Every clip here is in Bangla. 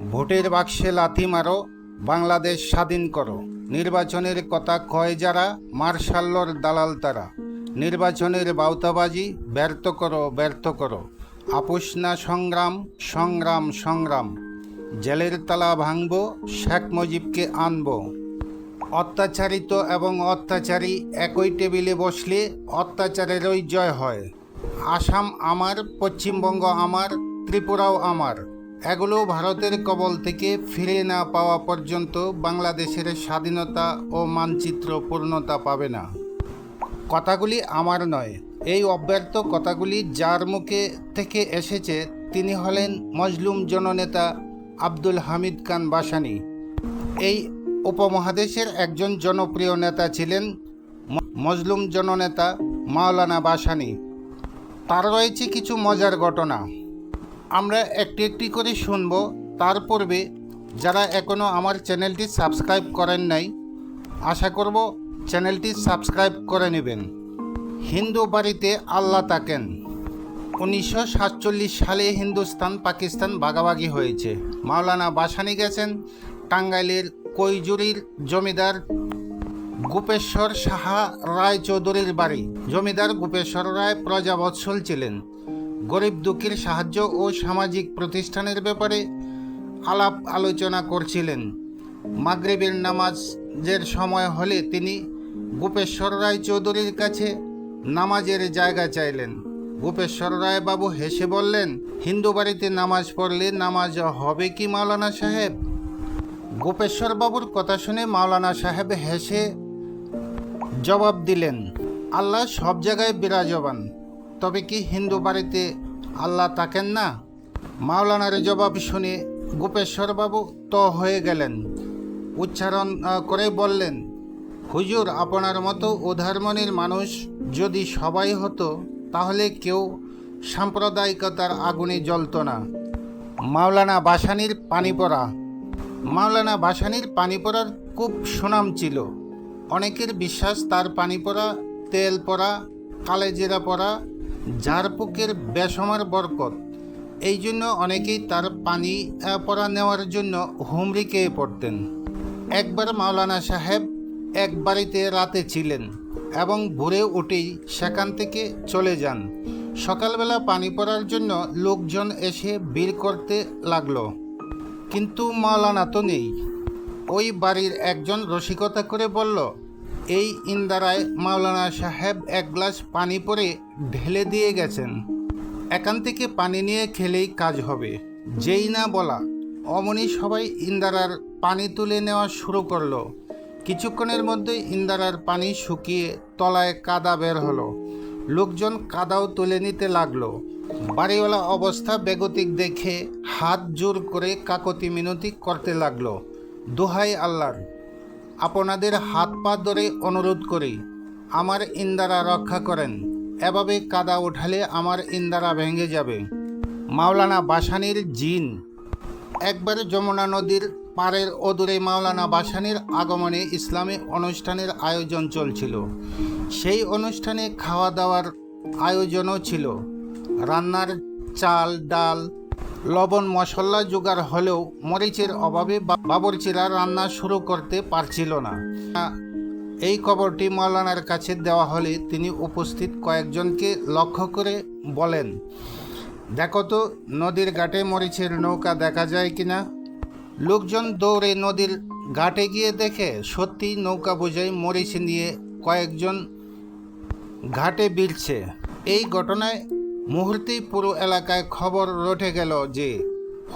ভোটের বাক্সে লাথি মারো, বাংলাদেশ স্বাধীন করো। নির্বাচনের কথা কয় যারা, মার্শাল্লর দালাল তারা। নির্বাচনের বাউতাবাজি, ব্যর্থ করো ব্যর্থ করো। আপোষ না সংগ্রাম সংগ্রাম সংগ্রাম। জেলের তালা ভাঙব, শেখ মুজিবকে আনব। অত্যাচারিত এবং অত্যাচারী একই টেবিলে বসলে অত্যাচারেরই জয় হয়। আসাম আমার, পশ্চিমবঙ্গ আমার, ত্রিপুরাও আমার। এগুলো ভারতের কবল থেকে ফিরে না পাওয়া পর্যন্ত বাংলাদেশের স্বাধীনতা ও মানচিত্র পূর্ণতা পাবে না। কথাগুলি আমার নয়। এই অব্যর্থ কথাগুলি যার মুখে থেকে এসেছে তিনি হলেন মজলুম জননেতা আব্দুল হামিদ খান বাসানি। এই উপমহাদেশের একজন জনপ্রিয় নেতা ছিলেন মজলুম জননেতা মাওলানা বাসানি। তার রয়েছে কিছু মজার ঘটনা। আমরা একটি একটি করে শুনব। তার পূর্বে যারা এখনও আমার চ্যানেলটি সাবস্ক্রাইব করেন নাই, আশা করব চ্যানেলটি সাবস্ক্রাইব করে নেবেন। হিন্দু বাড়িতে আল্লাহ তাকেন উনিশশো সাতচল্লিশ সালে হিন্দুস্তান পাকিস্তান ভাগাভাগি হয়েছে। মাওলানা বাসানি গেছেন টাঙ্গাইলের কৈজুরির জমিদার গোপেশ্বর সাহা রায় চৌধুরীর বাড়ি। জমিদার গোপেশ্বর রায় প্রজাবৎসল ছিলেন। গরিব দুঃখীর সাহায্য ও সামাজিক প্রতিষ্ঠানের ব্যাপারে আলাপ আলোচনা করছিলেন। মাগরিবের নামাজের সময় হলে তিনি গোপেশ্বর রায় চৌধুরীর কাছে নামাজের জায়গা চাইলেন। গোপেশ্বর রায় বাবু হেসে বললেন, হিন্দু বাড়িতে নামাজ পড়লে নামাজ হবে কি মাওলানা সাহেব? গোপেশ্বর বাবুর কথা শুনে মাওলানা সাহেব হেসে জবাব দিলেন, আল্লাহ সব জায়গায় বিরাজমান। তবে কি হিন্দু বাড়িতে আল্লাহ থাকেন না? মাওলানার জবাব শুনে গোপেশ্বর বাবু তো হয়ে গেলেন। উচ্চারণ করে বললেন, হুজুর, আপনার মতো উদারমনির মানুষ যদি সবাই হতো, তাহলে কেউ সাম্প্রদায়িকতার আগুনে জ্বলত না। মাওলানা বাসানির পানি পড়া। মাওলানা বাসানির পানি পড়ার খুব সুনাম ছিল। অনেকের বিশ্বাস তার পানি পড়া, তেল পড়া, কালেজিরা পড়া ঝাড়ফুকের বেসমার বরকত। এই জন্য অনেকেই তার পানি পড়া নেওয়ার জন্য হুমড়ি খেয়ে পড়তেন। একবার মাওলানা সাহেব এক বাড়িতে রাতে ছিলেন এবং ভোরে উঠেই সেখান থেকে চলে যান। সকালবেলা পানি পড়ার জন্য লোকজন এসে ভিড় করতে লাগল। কিন্তু মাওলানা তো নেই। ওই বাড়ির একজন রসিকতা করে বলল এই ইন্দারায় মাওলানা সাহেব এক গ্লাস পানি পরে ঢেলে দিয়ে গেছেন। এখান থেকে পানি নিয়ে খেলেই কাজ হবে। যেই না বলা, অমনি সবাই ইন্দারার পানি তুলে নেওয়া শুরু করল। কিছুক্ষণের মধ্যে ইন্দারার পানি শুকিয়ে তলায় কাদা বের হলো। লোকজন কাদাও তুলে নিতে লাগল। বাড়িওয়ালা অবস্থা বেগতিক দেখে হাত জোর করে কাকতি মিনতি করতে লাগল। দোহাই আল্লাহর। আপনাদের হাত পা ধরে অনুরোধ করি, আমার ইন্দারা রক্ষা করেন। এভাবে কাদা উঠালে আমার ইন্দারা ভেঙে যাবে। মাওলানা বাসানির জিন। একবার যমুনা নদীর পাড়ের অদূরে মাওলানা বাসানির আগমনে ইসলামী অনুষ্ঠানের আয়োজন চলছিল। সেই অনুষ্ঠানে খাওয়া দাওয়ার আয়োজনও ছিল। রান্নার চাল, ডাল লবণ মশলা জোগাড় হলেও মরিচের অভাবে বাবরচিরা রান্না শুরু করতে পারছিল না। এই খবরটি মাওলানার কাছে দেওয়া হলে তিনি উপস্থিত কয়েকজনকে লক্ষ্য করে বলেন, দেখো তো, নদীর ঘাটে মরিচের নৌকা দেখা যায় কিনা? লোকজন দৌড়ে নদীর ঘাটে গিয়ে দেখে, সত্যি নৌকা বোঝাই মরিচ নিয়ে কয়েকজন ঘাটে বিলছে এই ঘটনায় মুহূর্তেই পুরো এলাকায় খবর রটে গেল যে,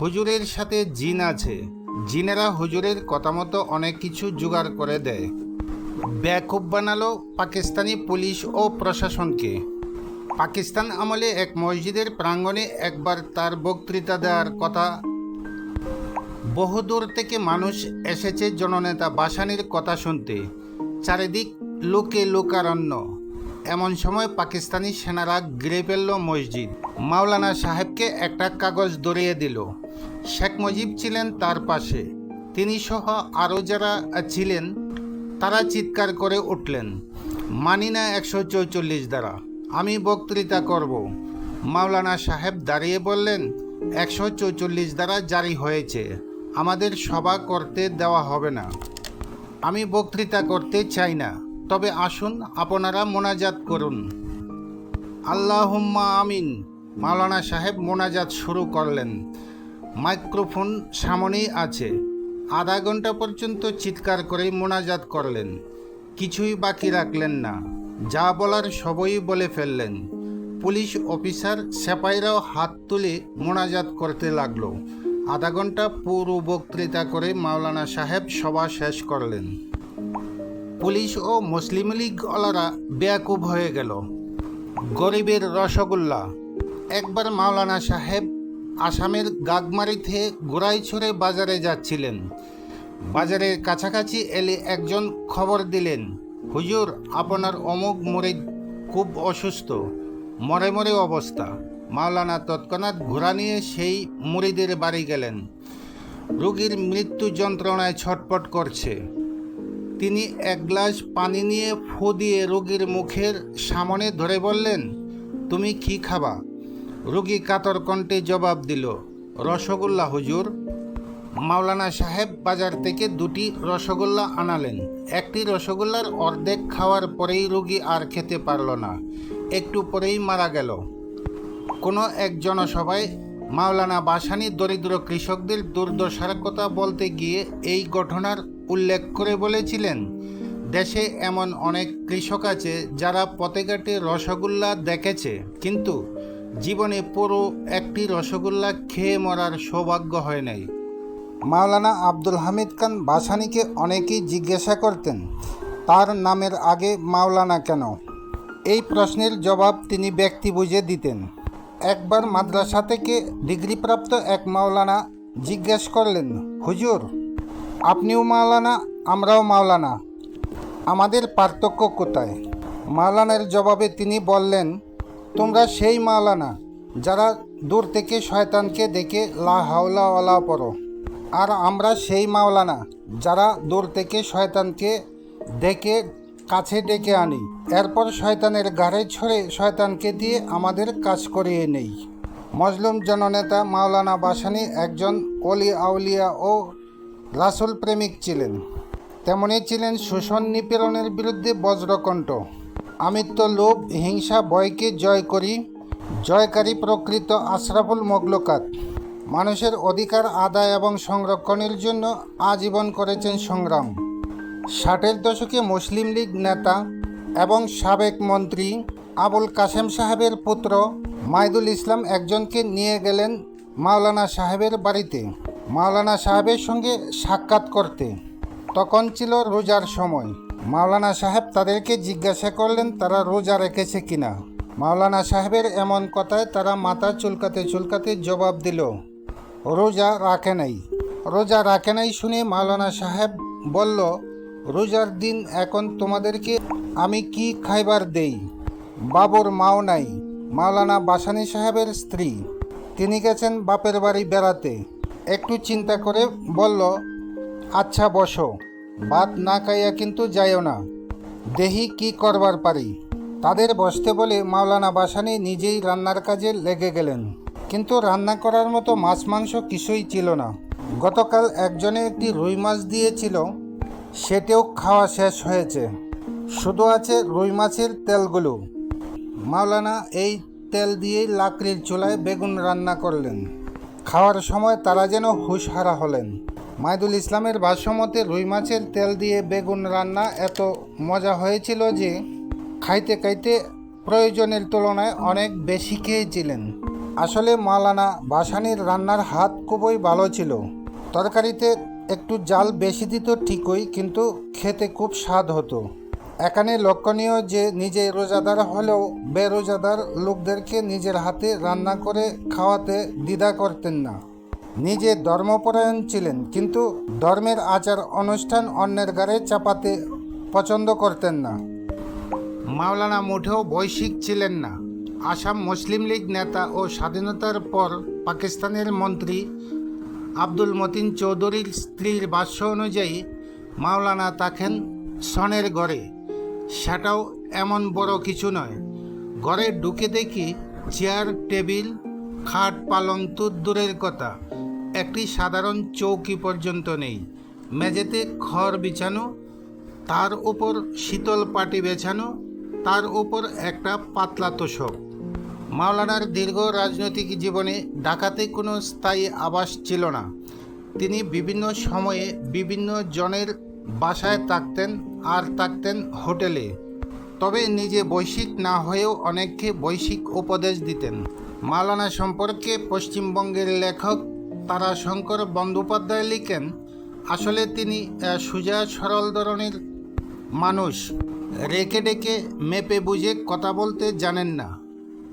হুজুরের সাথে জিন আছে। জিনেরা হুজুরের কথা মতো অনেক কিছু জোগাড় করে দেয়। ব্যাকুব বানালো পাকিস্তানি পুলিশ ও প্রশাসনকে। পাকিস্তান আমলে এক মসজিদের প্রাঙ্গণে একবার তার বক্তৃতা দেওয়ার কথা। বহুদূর থেকে মানুষ এসেছে জননেতা বাসানির কথা শুনতে। চারিদিক লোকে লোকারণ্য। এমন সময় পাকিস্তানি সেনারা ঘিরে ফেলল মসজিদ। মাওলানা সাহেবকে একটা কাগজ ধরিয়ে দিল। শেখ মুজিব ছিলেন তার পাশে। তিনি সহ আরও যারা ছিলেন, তারা চিৎকার করে উঠলেন, মানি না একশো চৌচল্লিশ দ্বারা, আমি বক্তৃতা করব। মাওলানা সাহেব দাঁড়িয়ে বললেন, একশো চৌচল্লিশ দ্বারা জারি হয়েছে, আমাদের সভা করতে দেওয়া হবে না। আমি বক্তৃতা করতে চাই না। তবে আসুন, আপনারা মোনাজাত করুন। আল্লাহুম্মা আমিন। মাওলানা সাহেব মোনাজাত শুরু করলেন। মাইক্রোফোন সামনেই আছে। আধা ঘণ্টা পর্যন্ত চিৎকার করে মোনাজাত করলেন। কিছুই বাকি রাখলেন না। যা বলার সবই বলে ফেললেন। পুলিশ অফিসার সেপাইরাও হাত তুলে মোনাজাত করতে লাগল। আধা ঘণ্টা পুরো বক্তৃতা করে মাওলানা সাহেব সভা শেষ করলেন। পুলিশ ও মুসলিম লীগ ওলারা বেয়াকুব হয়ে গেল। গরিবের রসগোল্লা। একবার মাওলানা সাহেব আসামের গাগমারি থেকে গোড়াইছড়ে বাজারে যাচ্ছিলেন। বাজারের কাছাকাছি এলে একজন খবর দিলেন, হুজুর, আপনার অমুক মুরিদ খুব অসুস্থ, মরে মরে অবস্থা। মাওলানা তৎক্ষণাৎ ঘোড়া নিয়ে সেই মুড়িদের বাড়ি গেলেন। রোগীর মৃত্যু যন্ত্রণায় ছটপট করছে। তিনি এক গ্লাস পানি নিয়ে ফু দিয়ে রোগীর মুখের সামনে ধরে বললেন, তুমি কি খাবা? রোগী কাতর কণ্ঠে জবাব দিল, রসগোল্লা, হুজুর। মাওলানা সাহেব বাজার থেকে দুটি রসগোল্লা আনালেন। একটি রসগোল্লার অর্ধেক খাওয়ার পরেই রোগী আর খেতে পারল না। একটু পরেই মারা গেল। কোনো এক জনসভায় মাওলানা বাসানি দরিদ্র কৃষকদের দুর্দশার কথা বলতে গিয়ে এই ঘটনার উল্লেখ করে বলেছিলেন। দেশে এমন অনেক কৃষক আছে যারা পথেঘাটে রসগোল্লা দেখেছে, কিন্তু জীবনে পুরো একটি রসগোল্লা খেয়ে মরার সৌভাগ্য হয় নাই। মাওলানা আব্দুল হামিদ খান বাসানিকে অনেকেই জিজ্ঞাসা করতেন, তার নামের আগে মাওলানা কেন? এই প্রশ্নের জবাব তিনি ব্যক্তি বুঝে দিতেন। একবার মাদ্রাসা থেকে ডিগ্রিপ্রাপ্ত এক মাওলানা জিজ্ঞেস করলেন, হুজুর, আপনিও মাওলানা, আমরাও মাওলানা, আমাদের পার্থক্য কোথায়? মাওলানার জবাবে তিনি বললেন, তোমরা সেই মাওলানা যারা দূর থেকে শয়তানকে দেখে লা হাওলা ওলা পড়ো, আর আমরা সেই মাওলানা যারা দূর থেকে শয়তানকে দেখে কাছে ডেকে আনি। এরপর শয়তানের গাড়ে ছড়ে শয়তানকে দিয়ে আমাদের কাজ করিয়ে নেই। মজলুম জননেতা মাওলানা বাসানি একজন অলি আউলিয়া ও রাসুল প্রেমিক ছিলেন। তেমনি ছিলেন শোষণ নিপীড়নের বিরুদ্ধে বজ্রকণ্ঠ। আমিত্ব লোভ, হিংসা, ভয়কে জয় করি, জয়কারী প্রকৃত আশরাফুল মগলকাত মানুষের অধিকার, আদায় এবং সংরক্ষণের জন্য আজীবন করেছেন সংগ্রাম। ষাটের দশকে মুসলিম লীগ নেতা এবং সাবেক মন্ত্রী আবুল কাসেম সাহেবের পুত্র মাইদুল ইসলাম একজনকে নিয়ে গেলেন মাওলানা সাহেবের বাড়িতে। মাওলানা সাহেবের সঙ্গে সাক্ষাৎ করতে। তখন ছিল রোজার সময়। মাওলানা সাহেব তাদেরকে জিজ্ঞাসা করলেন, তারা রোজা রেখেছে কিনা? মাওলানা সাহেবের এমন কথায় তারা মাথা চুলকাতে চুলকাতে জবাব দিল, রোজা রাখে নাই। রোজা রাখে নাই শুনে মাওলানা সাহেব বলল রোজার দিন এখন তোমাদেরকে আমি কি খাইবার দেই? বাবর মাও নাই, মাওলানা বাসানি সাহেবের স্ত্রী। তিনি গেছেন বাপের বাড়ি বেড়াতে। একটু চিন্তা করে বলল আচ্ছা বসো। ভাত না খাইয়া কিন্তু যাইও না। দেহি কি করবার পারি। তাদের বসতে বলে মাওলানা বাসানি নিজেই রান্নার কাজে লেগে গেলেন। কিন্তু রান্না করার মতো মাছ মাংস কিছুই ছিল না। গতকাল একজনে একটি রুই মাছ দিয়েছিল। সেটাও খাওয়া শেষ হয়েছে। শুধু আছে রুই মাছের তেলগুলো। মাওলানা এই তেল দিয়েই লাকড়ির চুলায় বেগুন রান্না করলেন। খাওয়ার সময় তারা যেন হুশহারা হলেন। মাইদুল ইসলামের ভাষ্যমতে রুই মাছের তেল দিয়ে বেগুন রান্না এত মজা হয়েছিল যে, খাইতে খাইতে প্রয়োজনের তুলনায় অনেক বেশি খেয়েছিলেন। আসলে মাওলানা বাসানির রান্নার হাত খুবই ভালো ছিল। তরকারিতে একটু জাল বেশি দিত ঠিকই, কিন্তু খেতে খুব স্বাদ হতো। এখানে লক্ষণীয় যে নিজে রোজাদার হলেও বেরোজাদার লোকদেরকে নিজের হাতে রান্না করে খাওয়াতে দ্বিধা করতেন না। নিজে ধর্মপরায়ণ ছিলেন, কিন্তু ধর্মের আচার অনুষ্ঠান অন্যের গাড়ে চাপাতে পছন্দ করতেন না। মাওলানা মুঠেও বৈশ্বিক ছিলেন না। আসাম মুসলিম লীগ নেতা ও স্বাধীনতার পর পাকিস্তানের মন্ত্রী আব্দুল মতিন চৌধুরীর স্ত্রীর ভাষ্য অনুযায়ী মাওলানা থাকেন সনের ঘরে। সেটাও এমন বড় কিছু নয়। ঘরে ঢুকে দেখি চেয়ার, টেবিল, খাট পালং তো দূরের কথা। একটি সাধারণ চৌকি পর্যন্ত নেই। মেঝেতে খড় বিছানো, তার উপর শীতল পাটি বেছানো, তার উপর একটা পাতলা তোষক। মাওলানার দীর্ঘ রাজনৈতিক জীবনে ঢাকাতে কোনো স্থায়ী আবাস ছিল না। তিনি বিভিন্ন সময়ে বিভিন্ন জনের বাসায় থাকতেন আর থাকতেন হোটেলে। তবে নিজে বৈশ্বিক না হয়েও অনেককে বৈশ্বিক উপদেশ দিতেন। মাওলানা সম্পর্কে পশ্চিমবঙ্গের লেখক তারাশঙ্কর বন্দ্যোপাধ্যায় লিখেন, আসলে তিনি সোজা সরল ধরনের মানুষ। রেখে ডেকে মেপে বুঝে কথা বলতে জানেন না।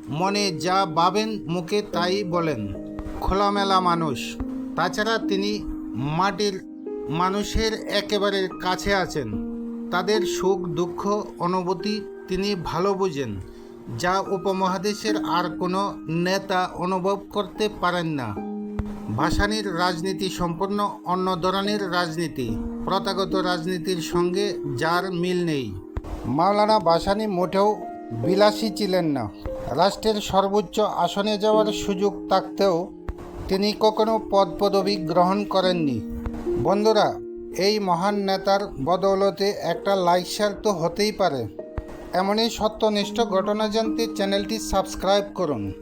মনে যা ভাবেন মুখে তাই বলেন। খোলামেলা মানুষ। তাছাড়া তিনি মাটির মানুষের একেবারে কাছে আছেন। তাদের সুখ, দুঃখ, অনুভূতি তিনি ভালো বুঝেন, যা উপমহাদেশের আর কোনো নেতা অনুভব করতে পারেন না। ভাসানির রাজনীতি সম্পূর্ণ অন্য ধরনের রাজনীতি। প্রথাগত রাজনীতির সঙ্গে যার মিল নেই। মাওলানা ভাসানি মোটেও বিলাসী ছিলেন না। রাষ্ট্রের সর্বোচ্চ আসনে যাওয়ার সুযোগ থাকতেও তিনি কখনো পদ পদবি গ্রহণ করেননি। বন্ধুরা, এই মহান নেতার বদৌলতে একটা লাইক শেয়ার তো হতেই পারে। এমনই সত্যনিষ্ঠ ঘটনা জানতে চ্যানেলটি সাবস্ক্রাইব করুন।